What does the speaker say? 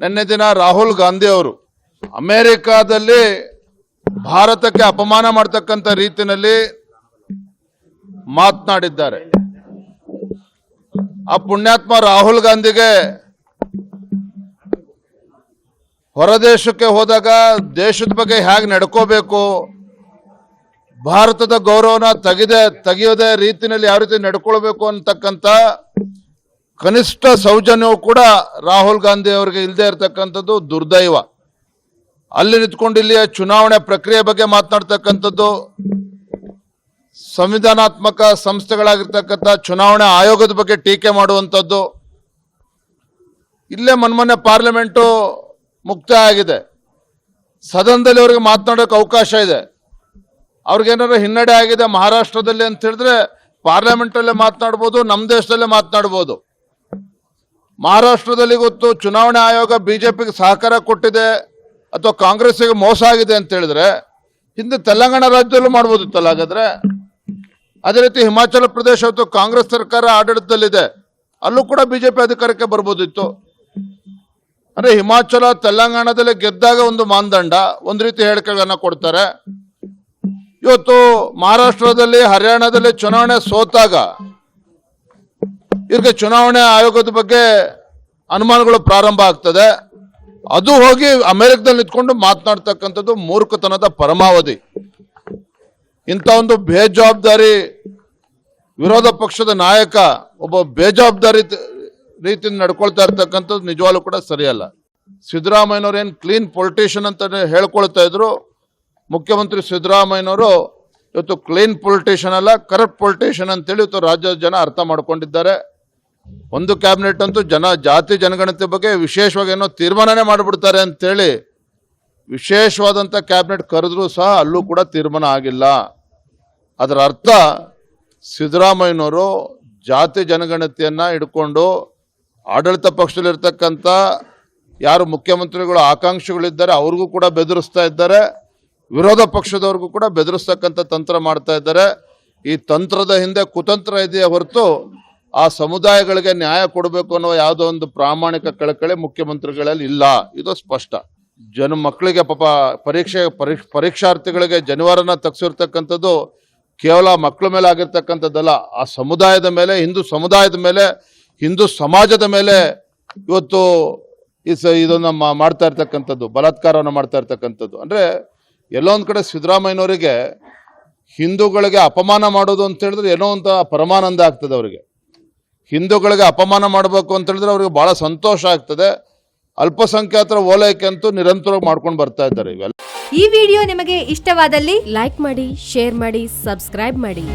ನಿನ್ನೆ ದಿನ ರಾಹುಲ್ ಗಾಂಧಿ ಅವರು ಅಮೇರಿಕಾದಲ್ಲಿ ಭಾರತಕ್ಕೆ ಅಪಮಾನ ಮಾಡ್ತಕ್ಕಂಥ ರೀತಿಯಲ್ಲಿ ಮಾತನಾಡಿದ್ದಾರೆ. ಆ ಪುಣ್ಯಾತ್ಮ ರಾಹುಲ್ ಗಾಂಧಿಗೆ ಹೊರದೇಶಕ್ಕೆ ಹೋದಾಗ ದೇಶದ ಬಗ್ಗೆ ಹೇಗೆ ನಡ್ಕೋಬೇಕು, ಭಾರತದ ಗೌರವನ ತೆಗೆದೆ, ತೆಗೆಯೋದೇ ರೀತಿಯಲ್ಲಿ ಯಾವ ರೀತಿ ನಡ್ಕೊಳ್ಬೇಕು ಅಂತಕ್ಕಂಥ ಕನಿಷ್ಠ ಸೌಜನ್ಯವು ಕೂಡ ರಾಹುಲ್ ಗಾಂಧಿ ಅವರಿಗೆ ಇಲ್ಲದೆ ಇರತಕ್ಕಂಥದ್ದು ದುರ್ದೈವ. ಅಲ್ಲಿ ನಿಂತ್ಕೊಂಡು ಇಲ್ಲಿಯ ಚುನಾವಣೆ ಪ್ರಕ್ರಿಯೆ ಬಗ್ಗೆ ಮಾತನಾಡ್ತಕ್ಕಂಥದ್ದು ಸಂವಿಧಾನಾತ್ಮಕ ಸಂಸ್ಥೆಗಳಾಗಿರ್ತಕ್ಕಂಥ ಚುನಾವಣೆ ಆಯೋಗದ ಬಗ್ಗೆ ಟೀಕೆ ಮಾಡುವಂಥದ್ದು. ಇಲ್ಲೇ ಮೊನ್ನೆ ಪಾರ್ಲಿಮೆಂಟು ಮುಕ್ತ ಆಗಿದೆ. ಸದನದಲ್ಲಿ ಅವರಿಗೆ ಮಾತನಾಡೋಕೆ ಅವಕಾಶ ಇದೆ. ಅವ್ರಿಗೇನಾದ್ರು ಹಿನ್ನಡೆ ಆಗಿದೆ ಮಹಾರಾಷ್ಟ್ರದಲ್ಲಿ ಅಂತ ಹೇಳಿದ್ರೆ ಪಾರ್ಲಿಮೆಂಟಲ್ಲೇ ಮಾತನಾಡ್ಬೋದು, ನಮ್ಮ ದೇಶದಲ್ಲೇ ಮಾತನಾಡ್ಬೋದು. ಮಹಾರಾಷ್ಟ್ರದಲ್ಲಿ ಗೊತ್ತು, ಚುನಾವಣಾ ಆಯೋಗ ಬಿಜೆಪಿಗೆ ಸಹಕಾರ ಕೊಟ್ಟಿದೆ, ಅಥವಾ ಕಾಂಗ್ರೆಸ್ಸಿಗೆ ಮೋಸ ಆಗಿದೆ ಅಂತ ಹೇಳಿದ್ರೆ, ಹಿಂದೆ ತೆಲಂಗಾಣ ರಾಜ್ಯದಲ್ಲೂ ಮಾಡ್ಬೋದಿತ್ತಲ್ಲ ಹಾಗಾದ್ರೆ? ಅದೇ ರೀತಿ ಹಿಮಾಚಲ ಪ್ರದೇಶ ಅಥವಾ ಕಾಂಗ್ರೆಸ್ ಸರ್ಕಾರ ಆಡಳಿತದಲ್ಲಿದೆ, ಅಲ್ಲೂ ಕೂಡ ಬಿಜೆಪಿ ಅಧಿಕಾರಕ್ಕೆ ಬರ್ಬೋದಿತ್ತು. ಅಂದ್ರೆ ಹಿಮಾಚಲ, ತೆಲಂಗಾಣದಲ್ಲಿ ಗೆದ್ದಾಗ ಒಂದು ಮಾನದಂಡ, ಒಂದು ರೀತಿ ಹೇಳಿಕೆಗಳನ್ನ ಕೊಡ್ತಾರೆ. ಇವತ್ತು ಮಹಾರಾಷ್ಟ್ರದಲ್ಲಿ, ಹರಿಯಾಣದಲ್ಲಿ ಚುನಾವಣೆ ಸೋತಾಗ ಈಗ ಚುನಾವಣೆ ಆಯೋಗದ ಬಗ್ಗೆ ಅನುಮಾನಗಳು ಪ್ರಾರಂಭ ಆಗ್ತದೆ. ಅದು ಹೋಗಿ ಅಮೆರಿಕದಲ್ಲಿ ನಿಂತ್ಕೊಂಡು ಮಾತನಾಡ್ತಕ್ಕಂಥದ್ದು ಮೂರ್ಖತನದ ಪರಮಾವಧಿ. ಇಂಥ ಒಂದು ಬೇಜವಾಬ್ದಾರಿ ವಿರೋಧ ಪಕ್ಷದ ನಾಯಕ ಒಬ್ಬ ಬೇಜವಾಬ್ದಾರಿ ರೀತಿ ರೀತಿಯಿಂದ ನಡ್ಕೊಳ್ತಾ ಇರ್ತಕ್ಕಂಥದ್ದು ನಿಜವಾಗ್ಲೂ ಕೂಡ ಸರಿಯಲ್ಲ. ಸಿದ್ದರಾಮಯ್ಯನವ್ರು ಏನು ಕ್ಲೀನ್ ಪೊಲಿಟಿಷಿಯನ್ ಅಂತ ಹೇಳ್ಕೊಳ್ತಾ ಇದ್ರು. ಮುಖ್ಯಮಂತ್ರಿ ಸಿದ್ದರಾಮಯ್ಯನವರು ಇವತ್ತು ಕ್ಲೀನ್ ಪೊಲಿಟಿಷಿಯನ್ ಅಲ್ಲ, ಕರಪ್ಟ್ ಪೊಲಿಟಿಷಿಯನ್ ಅಂತೇಳಿ ಇವತ್ತು ರಾಜ್ಯದ ಜನ ಅರ್ಥ ಮಾಡ್ಕೊಂಡಿದ್ದಾರೆ. ಒಂದು ಕ್ಯಾಬಿನೆಟ್ ಅಂತೂ ಜನ, ಜಾತಿ ಜನಗಣತಿ ಬಗ್ಗೆ ವಿಶೇಷವಾಗಿ ಏನೋ ತೀರ್ಮಾನನೇ ಮಾಡಿಬಿಡ್ತಾರೆ ಅಂತೇಳಿ ವಿಶೇಷವಾದಂಥ ಕ್ಯಾಬಿನೆಟ್ ಕರೆದ್ರೂ ಸಹ ಅಲ್ಲೂ ಕೂಡ ತೀರ್ಮಾನ ಆಗಿಲ್ಲ. ಅದರ ಅರ್ಥ ಸಿದ್ದರಾಮಯ್ಯನವರು ಜಾತಿ ಜನಗಣತಿಯನ್ನು ಹಿಡ್ಕೊಂಡು ಆಡಳಿತ ಪಕ್ಷದಲ್ಲಿರ್ತಕ್ಕಂಥ ಯಾರು ಮುಖ್ಯಮಂತ್ರಿಗಳು, ಆಕಾಂಕ್ಷಿಗಳಿದ್ದಾರೆ, ಅವ್ರಿಗೂ ಕೂಡ ಬೆದರಿಸ್ತಾ ಇದ್ದಾರೆ. ವಿರೋಧ ಪಕ್ಷದವ್ರಿಗೂ ಕೂಡ ಬೆದರಿಸ್ತಕ್ಕಂಥ ತಂತ್ರ ಮಾಡ್ತಾ ಇದ್ದಾರೆ. ಈ ತಂತ್ರದ ಹಿಂದೆ ಕುತಂತ್ರ ಇದೆಯೇ ಹೊರತು ಆ ಸಮುದಾಯಗಳಿಗೆ ನ್ಯಾಯ ಕೊಡಬೇಕು ಅನ್ನೋ ಯಾವುದೋ ಒಂದು ಪ್ರಾಮಾಣಿಕ ಕಳಕಳಿ ಮುಖ್ಯಮಂತ್ರಿಗಳಲ್ಲಿ ಇಲ್ಲ. ಇದು ಸ್ಪಷ್ಟ. ಜನ ಮಕ್ಕಳಿಗೆ ಪಾಪ ಪರೀಕ್ಷೆ ಪರೀಕ್ಷ ಪರೀಕ್ಷಾರ್ಥಿಗಳಿಗೆ ಜನಿವಾರನ ತಗ್ಸಿರ್ತಕ್ಕಂಥದ್ದು ಕೇವಲ ಮಕ್ಕಳ ಮೇಲೆ ಆಗಿರ್ತಕ್ಕಂಥದ್ದಲ್ಲ. ಆ ಸಮುದಾಯದ ಮೇಲೆ, ಹಿಂದೂ ಸಮುದಾಯದ ಮೇಲೆ, ಹಿಂದೂ ಸಮಾಜದ ಮೇಲೆ ಇವತ್ತು ಇದನ್ನು ಮಾಡ್ತಾ ಇರ್ತಕ್ಕಂಥದ್ದು, ಬಲಾತ್ಕಾರವನ್ನು ಮಾಡ್ತಾ ಇರ್ತಕ್ಕಂಥದ್ದು. ಅಂದರೆ ಎಲ್ಲೋ ಒಂದ್ ಕಡೆ ಸಿದ್ದರಾಮಯ್ಯನವರಿಗೆ ಹಿಂದೂಗಳಿಗೆ ಅಪಮಾನ ಮಾಡೋದು ಅಂತ ಹೇಳಿದ್ರೆ ಏನೋ ಅಂತ ಪರಮಾನಂದ ಆಗ್ತದೆ ಅವರಿಗೆ. ಹಿಂದೂಗಳಿಗೆ ಅಪಮಾನ ಮಾಡಬೇಕು ಅಂತ ಹೇಳಿದ್ರೆ ಅವ್ರಿಗೆ ಬಹಳ ಸಂತೋಷ ಆಗ್ತದೆ. ಅಲ್ಪಸಂಖ್ಯಾತರ ಓಲೈಕೆ ಅಂತೂ ನಿರಂತರವಾಗಿ ಮಾಡ್ಕೊಂಡು ಬರ್ತಾ ಇದ್ದಾರೆ ಇವೆಲ್ಲ. ಈ ವಿಡಿಯೋ ನಿಮಗೆ ಇಷ್ಟವಾದಲ್ಲಿ ಲೈಕ್ ಮಾಡಿ, ಶೇರ್ ಮಾಡಿ, ಸಬ್ಸ್ಕ್ರೈಬ್ ಮಾಡಿ.